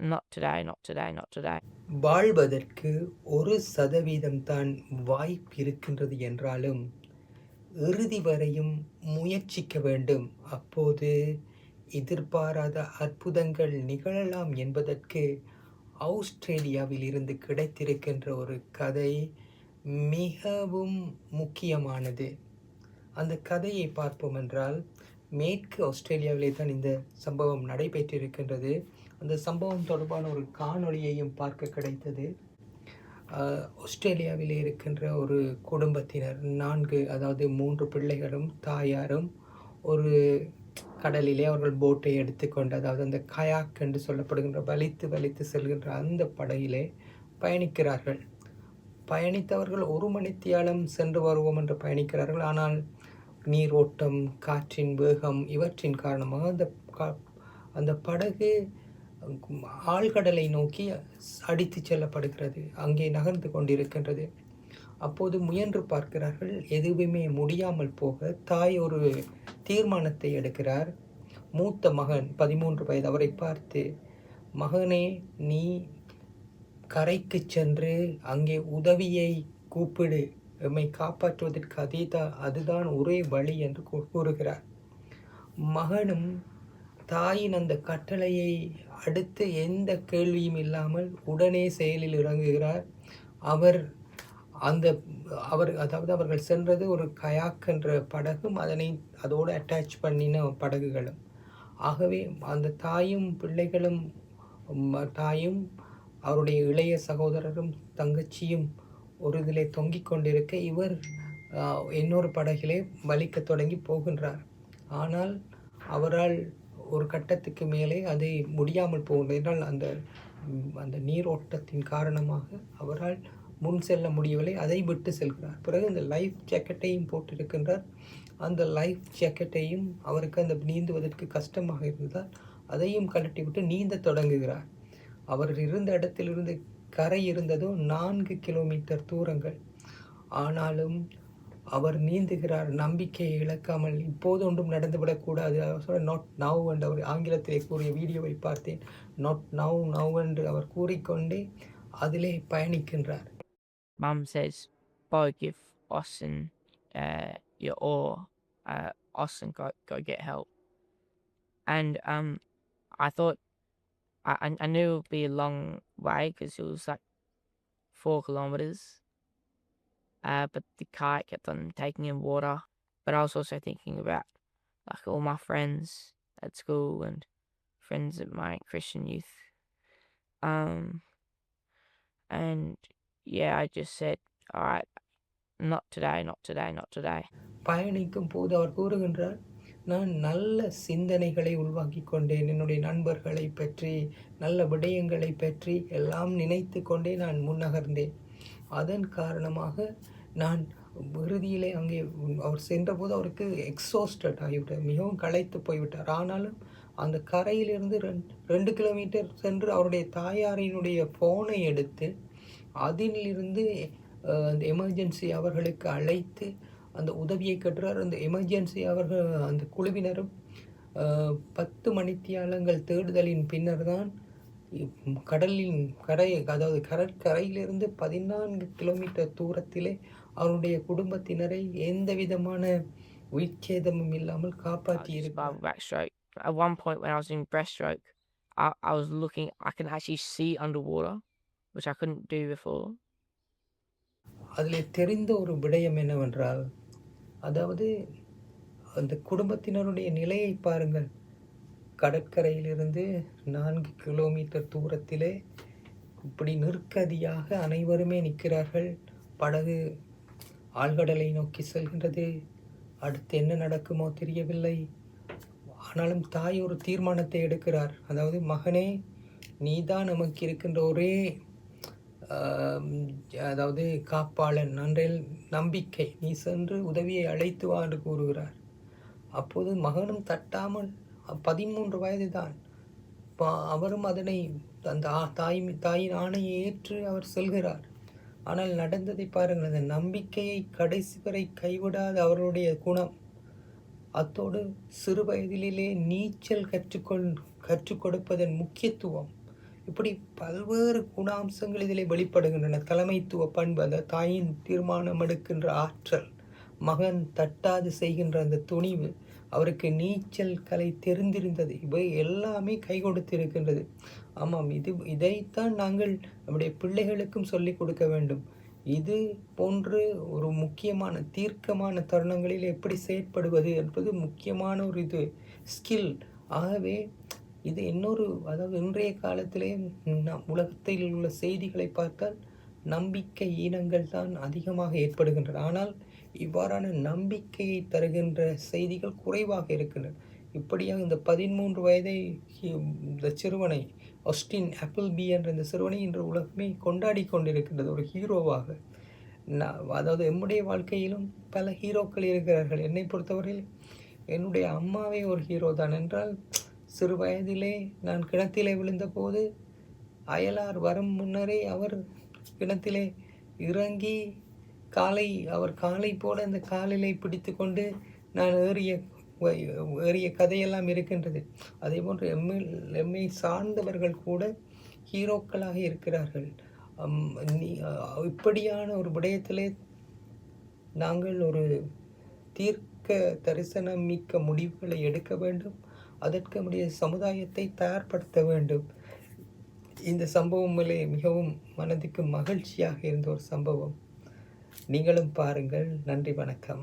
not today, not today, not today. வாழ்வதற்கு ஒரு சதவீதம் தான் வாய்ப்பு இருக்கின்றது என்றாலும் இறுதி வரையும் முயற்சிக்க வேண்டும். அப்போது எதிர்பாராத அற்புதங்கள் நிகழலாம் என்பதற்கு ஆஸ்திரேலியாவில் இருந்து கிடைத்திருக்கின்ற ஒரு கதை மிகவும் முக்கியமானது. அந்த கதையை பார்ப்போம் என்றால் மேற்கு ஆஸ்திரேலியாவிலே தான் இந்த சம்பவம் நடைபெற்றிருக்கின்றது. அந்த சம்பவம் தொடர்பான ஒரு காணொளியையும் பார்க்க கிடைத்தது. ஆஸ்திரேலியாவில் இருக்கின்ற ஒரு குடும்பத்தினர் நான்கு அதாவது மூன்று பிள்ளைகளும் தாயாரும் ஒரு கடலிலே அவர்கள் போட்டை எடுத்துக்கொண்டு அதாவது அந்த கயாக் என்று சொல்லப்படுகின்ற வலித்து வலித்து செல்கின்ற அந்த படகிலே பயணிக்கிறார்கள். பயணித்தவர்கள் ஒரு மணித்தியாலம் சென்று வருவோம் என்று பயணிக்கிறார்கள். ஆனால் நீரோட்டம் காற்றின் வேகம் இவற்றின் காரணமாக அந்த கா- அந்த படகு ஆழ்கடலை நோக்கி அடித்து செல்லப்படுகிறது. அங்கே நகர்ந்து கொண்டிருக்கின்றது. அப்போது முயன்று பார்க்கிறார்கள் எதுவுமே முடியாமல் போக தாய் ஒரு தீர்மானத்தை எடுக்கிறார். மூத்த மகன் பதிமூன்று வயது அவரை பார்த்து மகனே நீ கரைக்கு சென்று அங்கே உதவியை கூப்பிடு. எம்மை காப்பாற்றுவதற்கு அதே தான் அதுதான் ஒரே வழி என்று கூறுகிறார். மகனும் தாயின் அந்த கட்டளையை அடுத்து எந்த கேள்வியும் இல்லாமல் உடனே செயலில் இறங்குகிறார். அவர் அந்த அவர் அதாவது அவர்கள் சென்றது ஒரு கயாக் என்ற படகும் அதனை அதோடு அட்டாச் பண்ணின படகுகளும். ஆகவே அந்த தாயும் பிள்ளைகளும் தாயும் அவருடைய இளைய சகோதரரும் தங்கச்சியும் ஒரு இதிலே தொங்கிக் கொண்டிருக்க இவர் இன்னொரு படகிலே வலிக்க தொடங்கி போகின்றார். ஆனால் அவரால் ஒரு கட்டத்துக்கு மேலே அதை முடியாமல் போகின்றது அந்த அந்த நீரோட்டத்தின் காரணமாக அவரால் முன் செல்ல முடியவில்லை. அதை விட்டு செல்கிறார். பிறகு அந்த லைஃப் ஜாக்கெட்டையும் போட்டிருக்கின்றார். அந்த லைஃப் ஜாக்கெட்டையும் அவருக்கு அந்த நீந்துவதற்கு கஷ்டமாக இருந்ததால் அதையும் கழட்டி விட்டு நீந்த தொடங்குகிறார். அவர் இருந்த இடத்திலிருந்து கரை இருந்ததோ நான்கு கிலோமீட்டர் தூரங்கள். ஆனாலும் அவர் நீந்துகிறார் நம்பிக்கையை இழக்காமல் இப்போது ஒன்றும் நடந்துவிடக்கூடாது அவர் சொல்ல நாட் நவ் என்று அவர் ஆங்கிலத்திலே கூறிய வீடியோவை பார்த்தேன் நாட் நவ் நவ் என்று அவர் கூறிக்கொண்டே அதிலே பயணிக்கின்றார் Mum says, Bo, give Austin uh, your oar. Uh, Austin, go, go get help. And um, I thought, I, I I knew it would be a long way because it was like four kilometers. Uh, but the kite kept on taking in water. But I was also thinking about like all my friends at school and friends at my Christian youth. Um, and yeah, I just said, all right, not today, not today, not today. பயணிக்கும் போது அவர் கூறுகின்றார் நான் நல்ல சிந்தனைகளை உள்வாங்கி கொண்டேன் என்னுடைய நண்பர்களை பற்றி நல்ல விடயங்களை பற்றி எல்லாம் நினைத்து கொண்டே நான் முன்னகர்ந்தேன் அதன் காரணமாக நான் இறுதியிலே அங்கே அவர் சென்றபோது அவருக்கு எக்ஸாஸ்டட் ஆகிவிட்டார் மிகவும் களைத்து போய்விட்டார். ஆனாலும் அந்த கரையிலிருந்து ரெண்டு ரெண்டு கிலோமீட்டர் சென்று அவருடைய தாயாரினுடைய ஃபோனை எடுத்து அதிலிருந்து அந்த எமர்ஜென்சி அவர்களுக்கு அழைத்து அந்த உதவியை கட்டுறார். அந்த எமர்ஜென்சி அவர்கள் அந்த குழுவினரும் பத்து மணித்தியாலங்கள் தேடுதலின் பின்னர் தான் கடலின் கரை அதாவது கடற்கரையிலிருந்து பதினான்கு கிலோமீட்டர் தூரத்திலே அவருடைய குடும்பத்தினரை எந்த விதமான உயிர்ச்சேதமும் இல்லாமல் காப்பாற்றி survived backstroke. At one point when I was in breaststroke, I, I was looking, I can actually see underwater, which I couldn't do before. அதில் தெரிந்த ஒரு விடயம் என்னவென்றால் அதாவது அந்த குடும்பத்தினருடைய நிலையை பாருங்கள் கடற்கரையிலிருந்து நான்கு கிலோமீட்டர் தூரத்திலே இப்படி நிற்கதியாக அனைவருமே நிற்கிறார்கள். படகு ஆழ்கடலை நோக்கி செல்கின்றது. அடுத்து என்ன நடக்குமோ தெரியவில்லை. ஆனாலும் தாய் ஒரு தீர்மானத்தை எடுக்கிறார். அதாவது மகனே நீதான் நமக்கு இருக்கின்ற ஒரே அதாவது காப்பாளன் அன்றைல் நம்பிக்கை. நீ சென்று உதவியை அழைத்து வா என்று கூறுகிறார். அப்போது மகனும் தட்டாமல் பதிமூன்று வயது தான் அவரும் அதனை அந்த தாய் தாயின் ஆணையை ஏற்று அவர் செல்கிறார். ஆனால் நடந்ததை பாருங்கள் அந்த நம்பிக்கையை கடைசி வரை கைவிடாத அவருடைய குணம். அத்தோடு சிறு வயதிலே நீச்சல் கற்றுக்கொள் கற்றுக் கொடுப்பதன் முக்கியத்துவம். இப்படி பல்வேறு குணாம்சங்கள் இதில் வெளிப்படுகின்றன. தலைமைத்துவ பண்பு அந்த தாயின் தீர்மானம் எடுக்கின்ற ஆற்றல் மகன் தட்டாது செய்கின்ற அந்த துணிவு அவருக்கு நீச்சல் கலை தெரிந்திருந்தது. இவை எல்லாமே கை கொடுத்திருக்கின்றது. ஆமாம் இது இதைத்தான் நாங்கள் நம்முடைய பிள்ளைகளுக்கும் சொல்லிக் கொடுக்க வேண்டும். இது போன்று ஒரு முக்கியமான தீர்க்கமான தருணங்களில் எப்படி செயற்படுவது என்பது முக்கியமான ஒரு இது ஸ்கில் ஆகவே இது இன்னொரு அதாவது இன்றைய காலத்திலே நம் உலகத்தில் உள்ள செய்திகளை பார்த்தால் நம்பிக்கை ஈனங்கள் தான் அதிகமாக ஏற்படுகின்றன. ஆனால் இவ்வாறான நம்பிக்கையை தருகின்ற செய்திகள் குறைவாக இருக்கின்றன. இப்படியாக இந்த பதிமூன்று வயதை இந்த சிறுவனை ஒஸ்டின் ஆப்பிள் பி என்ற இந்த சிறுவனை இன்று உலகமே கொண்டாடி கொண்டிருக்கின்றது. ஒரு ஹீரோவாக. நான் அதாவது எம்முடைய வாழ்க்கையிலும் பல ஹீரோக்கள் இருக்கிறார்கள். என்னை பொறுத்தவரையில் என்னுடைய அம்மாவே ஒரு ஹீரோ தான். என்றால் சிறு வயதிலே நான் கிணத்திலே விழுந்தபோது அயலார் வரும் முன்னரே அவர் பிணத்திலே இறங்கி காலை அவர் காலை போல அந்த காலிலை பிடித்து கொண்டு நான் ஏறிய ஏறிய கதையெல்லாம் இருக்கின்றது. அதே போன்று எம்மை எம்மை சார்ந்தவர்கள் கூட ஹீரோக்களாக இருக்கிறார்கள். இப்படியான ஒரு விடயத்திலே நாங்கள் ஒரு தீர்க்க தரிசனம் மிக்க முடிவுகளை எடுக்க வேண்டும். அதற்கு நம்முடைய சமுதாயத்தை தயார்படுத்த வேண்டும். இந்த சம்பவம் மிகவும் மனதுக்கு மகிழ்ச்சியாக இருந்த ஒரு சம்பவம். நீங்களும் பாருங்கள். நன்றி வணக்கம்.